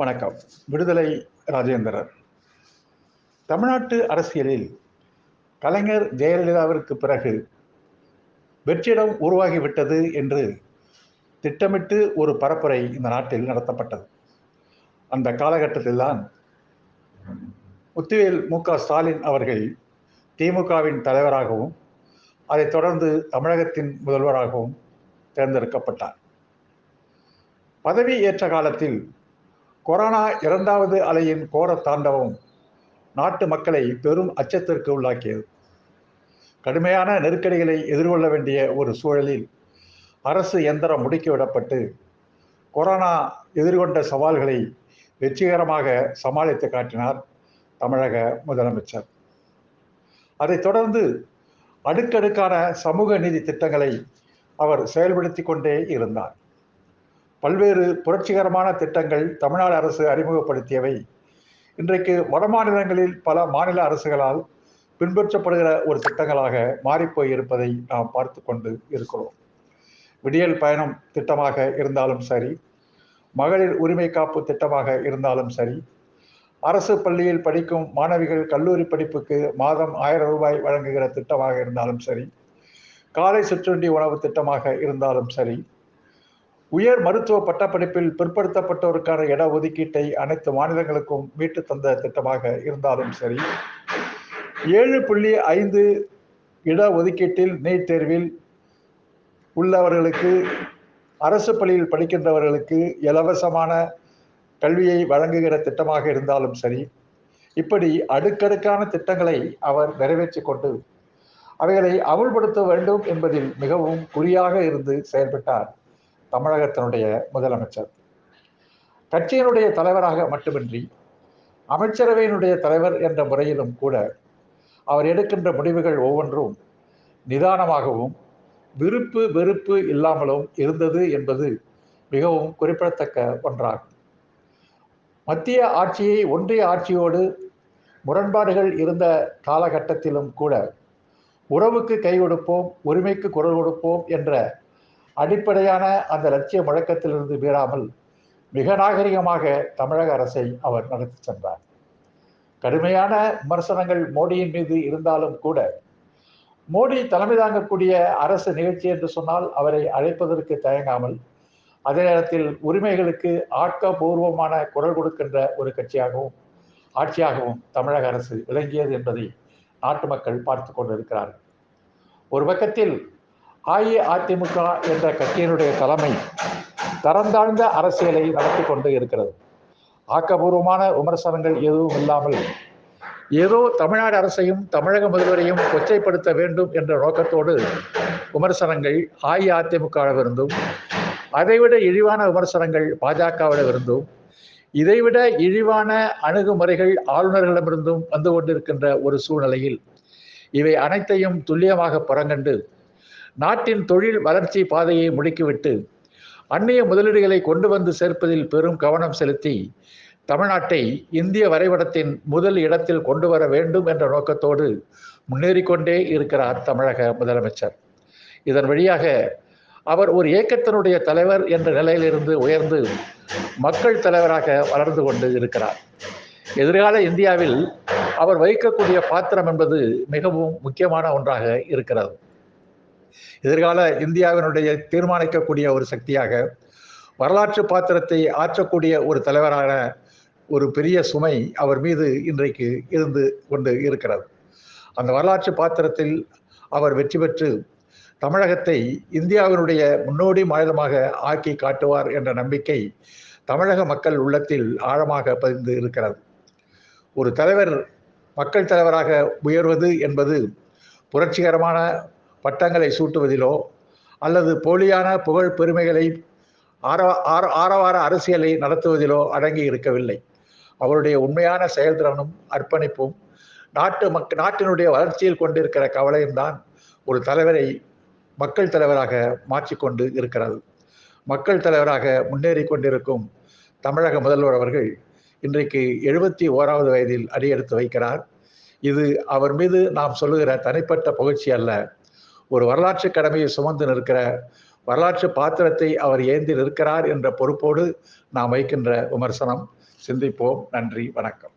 வணக்கம். விடுதலை ராஜேந்திரன் தமிழ்நாட்டு அரசியலில் கலைஞர் ஜெயலலிதாவிற்கு பிறகு வெற்றிடம் உருவாகிவிட்டது என்று திட்டமிட்டு ஒரு பரப்புரை இந்த நாட்டில் நடத்தப்பட்டது. அந்த காலகட்டத்தில்தான் முத்துவேல் மு க ஸ்டாலின் அவர்கள் திமுகவின் தலைவராகவும் அதைத் தொடர்ந்து தமிழகத்தின் முதல்வராகவும் தேர்ந்தெடுக்கப்பட்டார். பதவி ஏற்ற காலத்தில் கொரோனா இரண்டாவது அலையின் கோர தாண்டவம் நாட்டு மக்களை பெரும் அச்சத்திற்கு உள்ளாக்கியது. கடுமையான நெருக்கடிகளை எதிர்கொள்ள வேண்டிய ஒரு சூழலில் அரசு எந்திரம் முடுக்கிவிடப்பட்டு கொரோனா எதிர்கொண்ட சவால்களை வெற்றிகரமாக சமாளித்து காட்டினார் தமிழக முதலமைச்சர். அதைத் தொடர்ந்து அடுக்கடுக்கான சமூக நீதி திட்டங்களை அவர் செயல்படுத்தி கொண்டே இருந்தார். பல்வேறு புரட்சிகரமான திட்டங்கள் தமிழ்நாடு அரசு அறிமுகப்படுத்தியவை. இன்றைக்கு வட மாநிலங்களில் பல மாநில அரசுகளால் பின்பற்றப்படுகிற ஒரு திட்டங்களாக மாறிப்போய் இருப்பதை நாம் பார்த்து கொண்டு இருக்கிறோம். விடியல் பயணம் திட்டமாக இருந்தாலும் சரி மகளிர் உரிமை காப்பு திட்டமாக இருந்தாலும் சரி அரசு பள்ளியில் படிக்கும் மாணவிகள் கல்லூரி படிப்புக்கு மாதம் ஆயிரம் ரூபாய் வழங்குகிற திட்டமாக இருந்தாலும் சரி காலை சிற்றுண்டி உணவு திட்டமாக இருந்தாலும் சரி உயர் மருத்துவ பட்டப்படிப்பில் பிற்படுத்தப்பட்டோருக்கான இட ஒதுக்கீட்டை அனைத்து மாநிலங்களுக்கும் மீட்டு தந்த திட்டமாக இருந்தாலும் சரி ஏழு புள்ளி ஐந்து இட ஒதுக்கீட்டில் நீட் தேர்வில் உள்ளவர்களுக்கு அரசு பள்ளியில் படிக்கின்றவர்களுக்கு இலவசமான கல்வியை வழங்குகிற திட்டமாக இருந்தாலும் சரி இப்படி அடுக்கடுக்கான திட்டங்களை அவர் நிறைவேற்றி கொண்டு அவைகளை அமுல்படுத்த வேண்டும் என்பதில் மிகவும் குறியாக இருந்து செயல்பட்டார். தமிழகத்தினுடைய முதலமைச்சர். கட்சியினுடைய தலைவராக மட்டுமின்றி அமைச்சரவையினுடைய தலைவர் என்ற முறையிலும் கூட அவர் எடுக்கின்ற முடிவுகள் ஒவ்வொன்றும் நிதானமாகவும் விருப்பு வெறுப்பு இல்லாமலும் இருந்தது என்பது மிகவும் குறிப்பிடத்தக்க ஒன்றாகும். மத்திய ஆட்சியை ஒன்றிய ஆட்சியோடு முரண்பாடுகள் இருந்த காலகட்டத்திலும் கூட உறவுக்கு கை கொடுப்போம் உரிமைக்கு குரல் கொடுப்போம் என்ற அடிப்படையான அந்த லட்சிய முழக்கத்திலிருந்து மீறாமல் மிக நாகரிகமாக தமிழக அரசை அவர் நடத்தி சென்றார். கடுமையான விமர்சனங்கள் மோடியின் மீது இருந்தாலும் கூட மோடி தலைமை தாங்கக்கூடிய அரசு நிகழ்ச்சி என்று சொன்னால் அவரை அழைப்பதற்கு தயங்காமல் அதே நேரத்தில் உரிமைகளுக்கு ஆக்கப்பூர்வமான குரல் கொடுக்கின்ற ஒரு கட்சியாகவும் ஆட்சியாகவும் தமிழக அரசு விளங்கியது என்பதை நாட்டு மக்கள் பார்த்து கொண்டிருக்கிறார்கள். ஒரு பக்கத்தில் அஇஅதிமுக என்ற கட்சியினுடைய தலைமை தரந்தாழ்ந்த அரசியலை நடத்தி கொண்டு இருக்கிறது. ஆக்கபூர்வமான விமர்சனங்கள் எதுவும் இல்லாமல் ஏதோ தமிழ்நாடு அரசையும் தமிழக முதல்வரையும் கொச்சைப்படுத்த வேண்டும் என்ற நோக்கத்தோடு விமர்சனங்கள் அஇஅதிமுகவிலிருந்தும் அதைவிட இழிவான விமர்சனங்கள் பாஜகவிடமிருந்தும் இதைவிட இழிவான அணுகுமுறைகள் ஆளுநர்களிடமிருந்தும் வந்து கொண்டிருக்கின்ற ஒரு சூழ்நிலையில் இவை அனைத்தையும் துல்லியமாக புறங்கண்டு நாட்டின் தொழில் வளர்ச்சி பாதையை முடுக்கிவிட்டு அந்நிய முதலீடுகளை கொண்டு வந்து சேர்ப்பதில் பெரும் கவனம் செலுத்தி தமிழ்நாட்டை இந்திய வரைபடத்தின் முதல் இடத்தில் கொண்டு வர வேண்டும் என்ற நோக்கத்தோடு முன்னேறிக்கொண்டே இருக்கிறார் தமிழக முதலமைச்சர். இதன் வழியாக அவர் ஒரு இயக்கத்தினுடைய தலைவர் என்ற நிலையிலிருந்து உயர்ந்து மக்கள் தலைவராக வளர்ந்து கொண்டு இருக்கிறார். எதிர்கால இந்தியாவில் அவர் வகிக்கக்கூடிய பாத்திரம் என்பது மிகவும் முக்கியமான ஒன்றாக இருக்கிறது. எதிர்கால இந்தியாவினுடைய தீர்மானிக்கக்கூடிய ஒரு சக்தியாக வரலாற்று பாத்திரத்தை ஆற்றக்கூடிய ஒரு தலைவரான ஒரு பெரிய சுமை அவர் மீது இன்றைக்கு இருந்து கொண்டு இருக்கிறது. அந்த வரலாற்று பாத்திரத்தில் அவர் வெற்றி பெற்று தமிழகத்தை இந்தியாவினுடைய முன்னோடி மாநிலமாக ஆக்கி காட்டுவார் என்ற நம்பிக்கை தமிழக மக்கள் உள்ளத்தில் ஆழமாக பதிந்து இருக்கிறது. ஒரு தலைவர் மக்கள் தலைவராக உயர்வது என்பது புரட்சிகரமான பட்டங்களை சூட்டுவதிலோ அல்லது போலியான புகழ் பெருமைகளை ஆர ஆர ஆரவார அரசியலை நடத்துவதிலோ அடங்கி இருக்கவில்லை. அவருடைய உண்மையான செயல்திறனும் அர்ப்பணிப்பும் நாட்டு மக் நாட்டினுடைய வளர்ச்சியில் கொண்டிருக்கிற கவலையும் தான் ஒரு தலைவரை மக்கள் தலைவராக மாற்றிக்கொண்டு இருக்கிறது. மக்கள் தலைவராக முன்னேறி கொண்டிருக்கும் தமிழக முதல்வர் அவர்கள் இன்றைக்கு எழுபத்தி ஓராவது வயதில் அடியெடுத்து வைக்கிறார். இது அவர் மீது நாம் சொல்லுகிற தனிப்பட்ட புகழ்ச்சி அல்ல. ஒரு வரலாற்று கடமையை சுமந்து நிற்கிற வரலாற்று பாத்திரத்தை அவர் ஏந்தி நிற்கிறார் என்ற பொறுப்போடு நாம் வைக்கின்ற விமர்சனம். சிந்திப்போம். நன்றி. வணக்கம்.